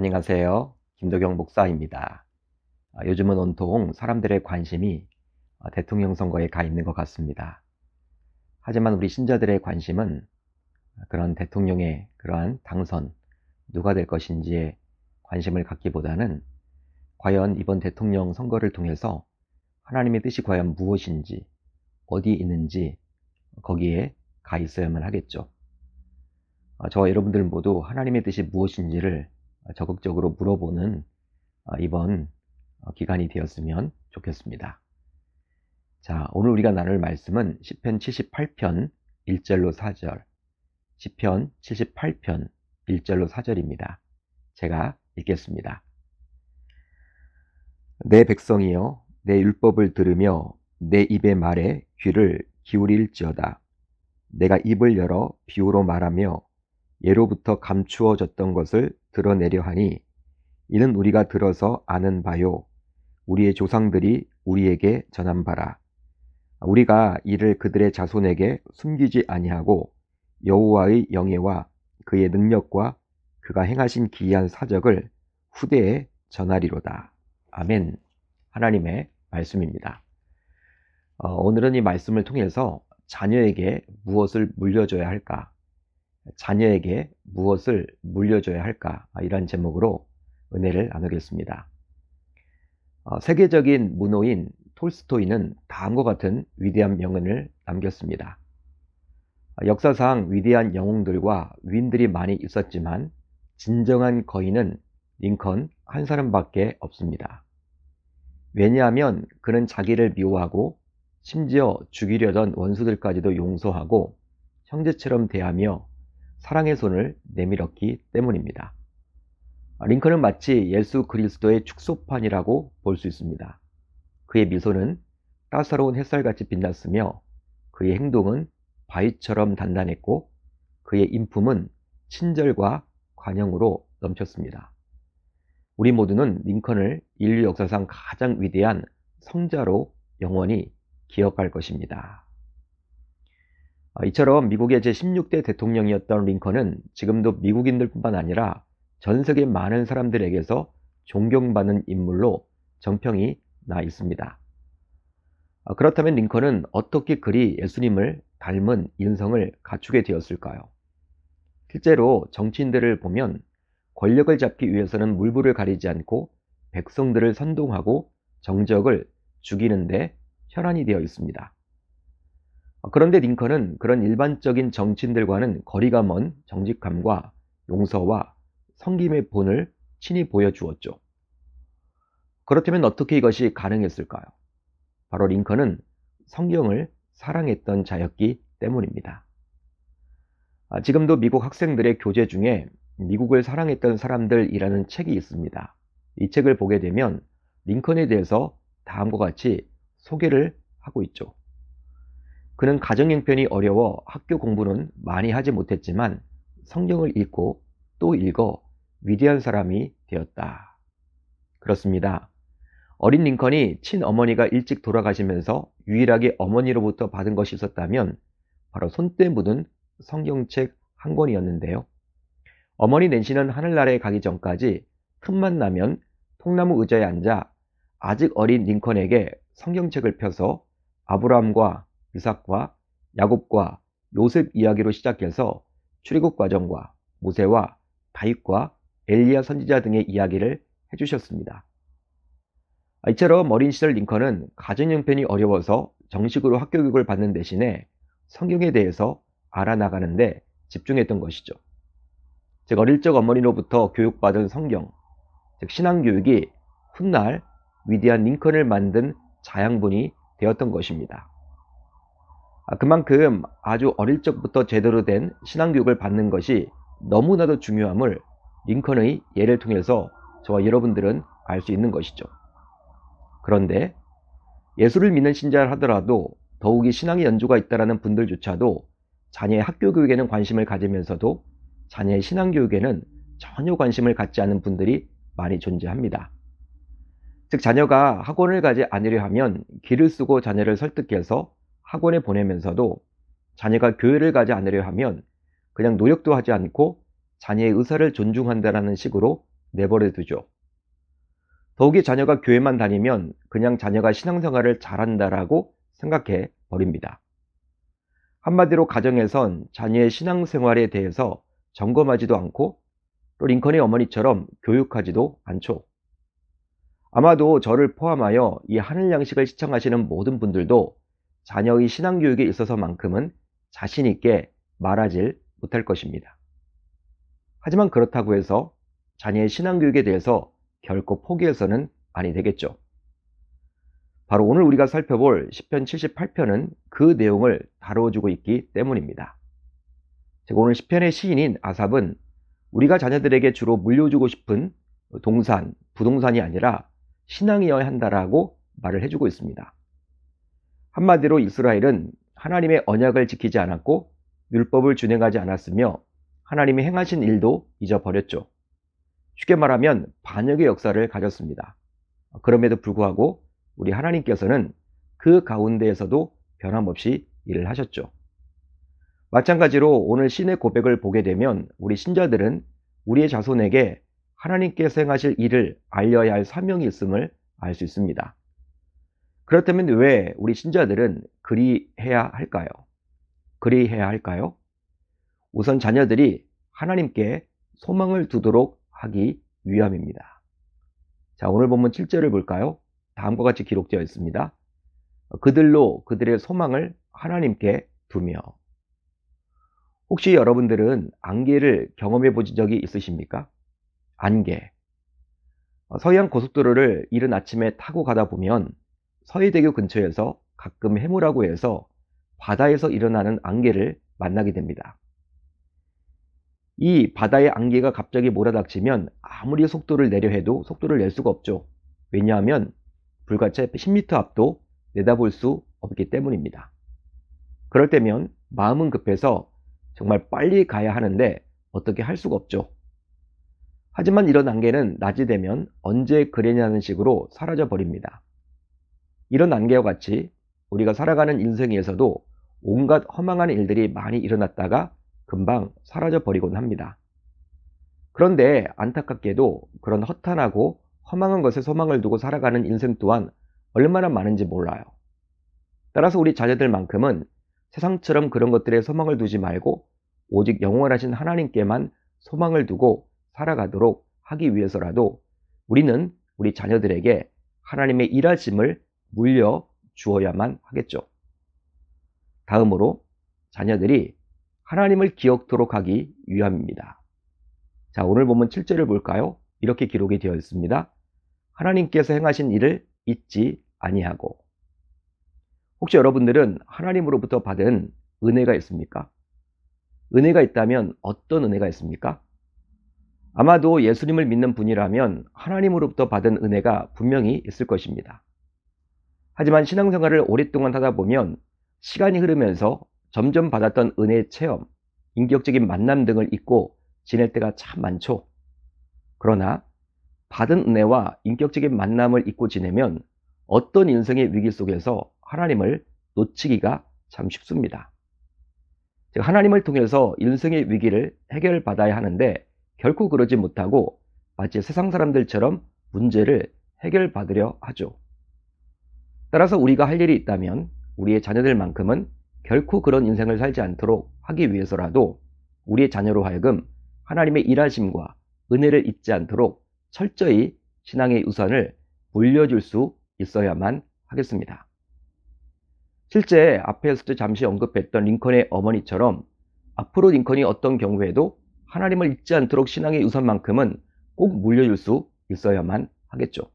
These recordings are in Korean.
안녕하세요. 김도경 목사입니다. 아, 요즘은 온통 사람들의 관심이 아, 대통령 선거에 가 있는 것 같습니다. 하지만 우리 신자들의 관심은 그런 대통령의 그러한 당선, 누가 될 것인지에 관심을 갖기보다는 과연 이번 대통령 선거를 통해서 하나님의 뜻이 과연 무엇인지, 어디 있는지 거기에 가 있어야만 하겠죠. 아, 저와 여러분들 모두 하나님의 뜻이 무엇인지를 적극적으로 물어보는 아, 이번 어, 기간이 되었으면 좋겠습니다. 자, 오늘 우리가 나눌 말씀은 10편 78편 1절로 4절, 10편 78편 1절로 4절입니다. 제가 읽겠습니다. 내 백성이여, 내 율법을 들으며 내 입의 말에 귀를 기울일지어다. 내가 입을 열어 비유로 말하며 예로부터 감추어졌던 것을 드러내려 하니 이는 우리가 들어서 아는 바요 우리의 조상들이 우리에게 전한 바라 우리가 이를 그들의 자손에게 숨기지 아니하고 여호와의 영예와 그의 능력과 그가 행하신 기이한 사적을 후대에 전하리로다. 아멘. 하나님의 말씀입니다. 어, 오늘은 이 말씀을 통해서 자녀에게 무엇을 물려줘야 할까? 자녀에게 무엇을 물려줘야 할까? 아, 이런 제목으로 은혜를 나누겠습니다. 어, 세계적인 문호인 톨스토이는 다음과 같은 위대한 명언을 남겼습니다. 어, 역사상 위대한 영웅들과 위인들이 많이 있었지만 진정한 거인은 링컨 한 사람밖에 없습니다. 왜냐하면 그는 자기를 미워하고 심지어 죽이려던 원수들까지도 용서하고 형제처럼 대하며 사랑의 손을 내밀었기 때문입니다. 링컨은 마치 예수 그리스도의 축소판이라고 볼 수 있습니다. 그의 미소는 따사로운 햇살같이 빛났으며 그의 행동은 바위처럼 단단했고 그의 인품은 친절과 관용으로 넘쳤습니다. 우리 모두는 링컨을 인류 역사상 가장 위대한 성자로 영원히 기억할 것입니다. 어, 이처럼 미국의 제16대 대통령이었던 링컨은 지금도 미국인들뿐만 아니라 전 세계 많은 사람들에게서 존경받는 인물로 정평이 나 있습니다. 어, 그렇다면 링컨은 어떻게 그리 예수님을 닮은 인성을 갖추게 되었을까요? 실제로 정치인들을 보면 권력을 잡기 위해서는 물불을 가리지 않고 백성들을 선동하고 정적을 죽이는데 혈안이 되어 있습니다. 그런데 링컨은 그런 일반적인 정치인들과는 거리가 먼 정직함과 용서와 성김의 본을 친히 보여주었죠. 그렇다면 어떻게 이것이 가능했을까요? 바로 링컨은 성경을 사랑했던 자였기 때문입니다. 아, 지금도 미국 학생들의 교재 중에 미국을 사랑했던 사람들이라는 책이 있습니다. 이 책을 보게 되면 링컨에 대해서 다음과 같이 소개를 하고 있죠. 그는 가정 형편이 어려워 학교 공부는 많이 하지 못했지만 성경을 읽고 또 읽어 위대한 사람이 되었다. 그렇습니다. 어린 링컨이 친어머니가 일찍 돌아가시면서 유일하게 어머니로부터 받은 것이 있었다면 바로 손때 묻은 성경책 한 권이었는데요. 어머니 낸시는 하늘나라에 가기 전까지 틈만 나면 통나무 의자에 앉아 아직 어린 링컨에게 성경책을 펴서 아브라함과 이삭과 야곱과 요셉 이야기로 시작해서 출애굽 과정과 모세와 다윗과 엘리야 선지자 등의 이야기를 해주셨습니다. 이처럼 어린 시절 링컨은 가정 형편이 어려워서 정식으로 학교 교육을 받는 대신에 성경에 대해서 알아나가는데 집중했던 것이죠. 즉 어릴 적 어머니로부터 교육받은 성경, 즉 신앙 교육이 훗날 위대한 링컨을 만든 자양분이 되었던 것입니다. 아, 그만큼 아주 어릴 적부터 제대로 된 신앙교육을 받는 것이 너무나도 중요함을 링컨의 예를 통해서 저와 여러분들은 알 수 있는 것이죠. 그런데 예수를 믿는 신자를 하더라도 더욱이 신앙의 연조가 있다라는 분들조차도 자녀의 학교 교육에는 관심을 가지면서도 자녀의 신앙 교육에는 전혀 관심을 갖지 않는 분들이 많이 존재합니다. 즉 자녀가 학원을 가지 않으려 하면 길을 쓰고 자녀를 설득해서 학원에 보내면서도 자녀가 교회를 가지 않으려 하면 그냥 노력도 하지 않고 자녀의 의사를 존중한다라는 식으로 내버려 두죠. 더욱이 자녀가 교회만 다니면 그냥 자녀가 신앙생활을 잘한다라고 생각해 버립니다. 한마디로 가정에선 자녀의 신앙생활에 대해서 점검하지도 않고 또 링컨의 어머니처럼 교육하지도 않죠. 아마도 저를 포함하여 이 하늘 양식을 시청하시는 모든 분들도 자녀의 신앙교육에 있어서만큼은 자신있게 말하질 못할 것입니다. 하지만 그렇다고 해서 자녀의 신앙교육에 대해서 결코 포기해서는 아니 되겠죠. 바로 오늘 우리가 살펴볼 10편 78편은 그 내용을 다뤄주고 있기 때문입니다. 제가 오늘 10편의 시인인 아삽은 우리가 자녀들에게 주로 물려주고 싶은 동산, 부동산이 아니라 신앙이어야 한다라고 말을 해주고 있습니다. 한마디로 이스라엘은 하나님의 언약을 지키지 않았고 율법을 준행하지 않았으며 하나님이 행하신 일도 잊어버렸죠. 쉽게 말하면 반역의 역사를 가졌습니다. 그럼에도 불구하고 우리 하나님께서는 그 가운데에서도 변함없이 일을 하셨죠. 마찬가지로 오늘 신의 고백을 보게 되면 우리 신자들은 우리의 자손에게 하나님께서 행하실 일을 알려야 할 사명이 있음을 알 수 있습니다. 그렇다면 왜 우리 신자들은 그리 해야 할까요? 그리 해야 할까요? 우선 자녀들이 하나님께 소망을 두도록 하기 위함입니다. 자, 오늘 본문 7절을 볼까요? 다음과 같이 기록되어 있습니다. 그들로 그들의 소망을 하나님께 두며 혹시 여러분들은 안개를 경험해 보신 적이 있으십니까? 안개. 서해안 고속도로를 이른 아침에 타고 가다 보면 서해대교 근처에서 가끔 해무라고 해서 바다에서 일어나는 안개를 만나게 됩니다. 이 바다의 안개가 갑자기 몰아닥치면 아무리 속도를 내려 해도 속도를 낼 수가 없죠. 왜냐하면 불과채 10m 앞도 내다볼 수 없기 때문입니다. 그럴 때면 마음은 급해서 정말 빨리 가야 하는데 어떻게 할 수가 없죠. 하지만 이런 안개는 낮이 되면 언제 그래냐는 식으로 사라져 버립니다. 이런 안개와 같이 우리가 살아가는 인생에서도 온갖 허망한 일들이 많이 일어났다가 금방 사라져 버리곤 합니다. 그런데 안타깝게도 그런 허탄하고 허망한 것에 소망을 두고 살아가는 인생 또한 얼마나 많은지 몰라요. 따라서 우리 자녀들만큼은 세상처럼 그런 것들에 소망을 두지 말고 오직 영원하신 하나님께만 소망을 두고 살아가도록 하기 위해서라도 우리는 우리 자녀들에게 하나님의 일하심을 물려 주어야만 하겠죠. 다음으로 자녀들이 하나님을 기억토록 하기 위함입니다. 자, 오늘 보면 7절을 볼까요? 이렇게 기록이 되어 있습니다. 하나님께서 행하신 일을 잊지 아니하고. 혹시 여러분들은 하나님으로부터 받은 은혜가 있습니까? 은혜가 있다면 어떤 은혜가 있습니까? 아마도 예수님을 믿는 분이라면 하나님으로부터 받은 은혜가 분명히 있을 것입니다. 하지만 신앙생활을 오랫동안 하다 보면 시간이 흐르면서 점점 받았던 은혜의 체험, 인격적인 만남 등을 잊고 지낼 때가 참 많죠. 그러나 받은 은혜와 인격적인 만남을 잊고 지내면 어떤 인생의 위기 속에서 하나님을 놓치기가 참 쉽습니다. 하나님을 통해서 인생의 위기를 해결받아야 하는데 결코 그러지 못하고 마치 세상 사람들처럼 문제를 해결받으려 하죠. 따라서 우리가 할 일이 있다면 우리의 자녀들만큼은 결코 그런 인생을 살지 않도록 하기 위해서라도 우리의 자녀로 하여금 하나님의 일하심과 은혜를 잊지 않도록 철저히 신앙의 우선을 물려줄 수 있어야만 하겠습니다. 실제 앞에서도 잠시 언급했던 링컨의 어머니처럼 앞으로 링컨이 어떤 경우에도 하나님을 잊지 않도록 신앙의 우선만큼은 꼭 물려줄 수 있어야만 하겠죠.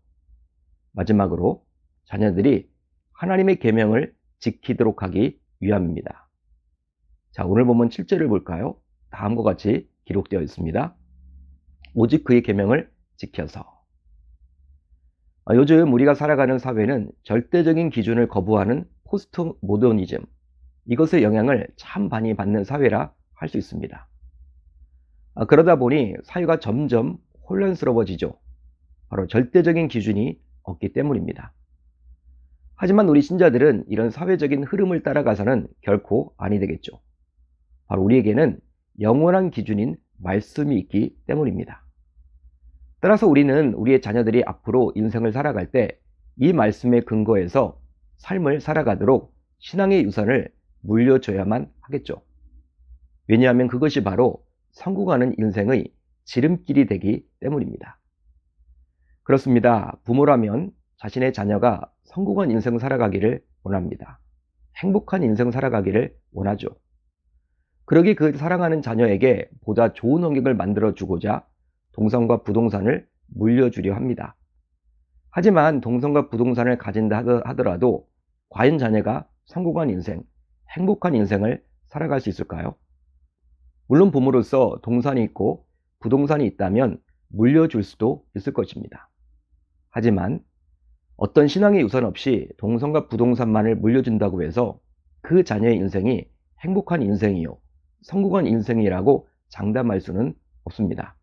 마지막으로 자녀들이 하나님의 계명을 지키도록 하기 위함입니다. 자, 오늘 보면 7절을 볼까요? 다음과 같이 기록되어 있습니다. 오직 그의 계명을 지켜서. 아, 요즘 우리가 살아가는 사회는 절대적인 기준을 거부하는 포스트 모더니즘, 이것의 영향을 참 많이 받는 사회라 할 수 있습니다. 아, 그러다 보니 사회가 점점 혼란스러워지죠. 바로 절대적인 기준이 없기 때문입니다. 하지만 우리 신자들은 이런 사회적인 흐름을 따라가서는 결코 아니 되겠죠. 바로 우리에게는 영원한 기준인 말씀이 있기 때문입니다. 따라서 우리는 우리의 자녀들이 앞으로 인생을 살아갈 때 이 말씀에 근거해서 삶을 살아가도록 신앙의 유산을 물려줘야만 하겠죠. 왜냐하면 그것이 바로 성공하는 인생의 지름길이 되기 때문입니다. 그렇습니다. 부모라면 자신의 자녀가 성공한 인생 살아가기를 원합니다. 행복한 인생 살아가기를 원하죠. 그러기 그 사랑하는 자녀에게 보다 좋은 환경을 만들어 주고자 동산과 부동산을 물려주려 합니다. 하지만 동산과 부동산을 가진다 하더라도 과연 자녀가 성공한 인생, 행복한 인생을 살아갈 수 있을까요? 물론 부모로서 동산이 있고 부동산이 있다면 물려줄 수도 있을 것입니다. 하지만 어떤 신앙의 유산 없이 동산과 부동산만을 물려준다고 해서 그 자녀의 인생이 행복한 인생이요, 성공한 인생이라고 장담할 수는 없습니다.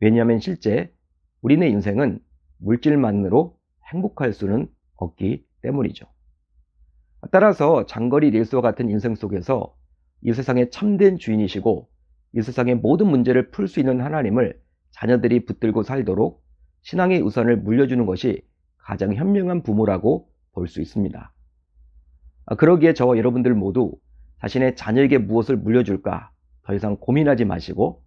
왜냐하면 실제 우리네 인생은 물질만으로 행복할 수는 없기 때문이죠. 따라서 장거리 릴스와 같은 인생 속에서 이 세상의 참된 주인이시고 이 세상의 모든 문제를 풀 수 있는 하나님을 자녀들이 붙들고 살도록 신앙의 우선을 물려주는 것이 가장 현명한 부모라고 볼 수 있습니다. 아, 그러기에 저와 여러분들 모두 자신의 자녀에게 무엇을 물려줄까 더 이상 고민하지 마시고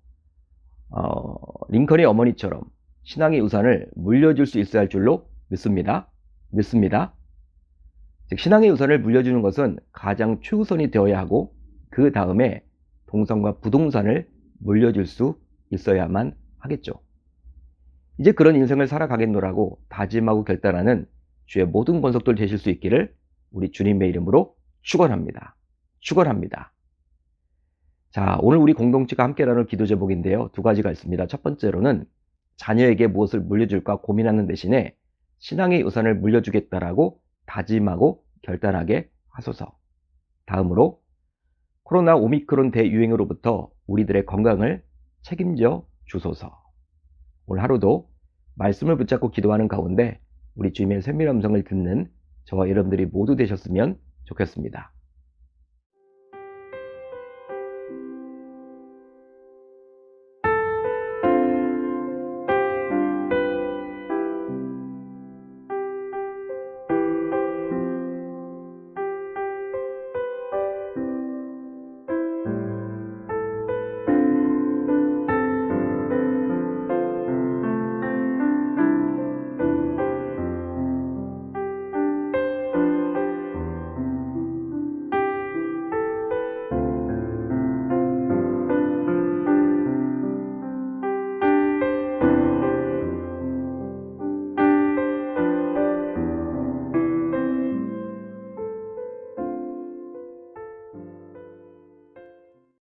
어, 링컨의 어머니처럼 신앙의 우산을 물려줄 수 있어야 할 줄로 믿습니다. 믿습니다. 즉 신앙의 우산을 물려주는 것은 가장 최우선이 되어야 하고 그 다음에 동산과 부동산을 물려줄 수 있어야만 하겠죠. 이제 그런 인생을 살아가겠노라고 다짐하고 결단하는 주의 모든 권속들 되실 수 있기를 우리 주님의 이름으로 축원합니다. 축원합니다. 자, 오늘 우리 공동체가 함께 나눌 기도 제목인데요. 두 가지가 있습니다. 첫 번째로는 자녀에게 무엇을 물려줄까 고민하는 대신에 신앙의 우산을 물려주겠다라고 다짐하고 결단하게 하소서. 다음으로 코로나 오미크론 대유행으로부터 우리들의 건강을 책임져 주소서. 오늘 하루도 말씀을 붙잡고 기도하는 가운데 우리 주님의 세밀 음성을 듣는 저와 여러분들이 모두 되셨으면 좋겠습니다.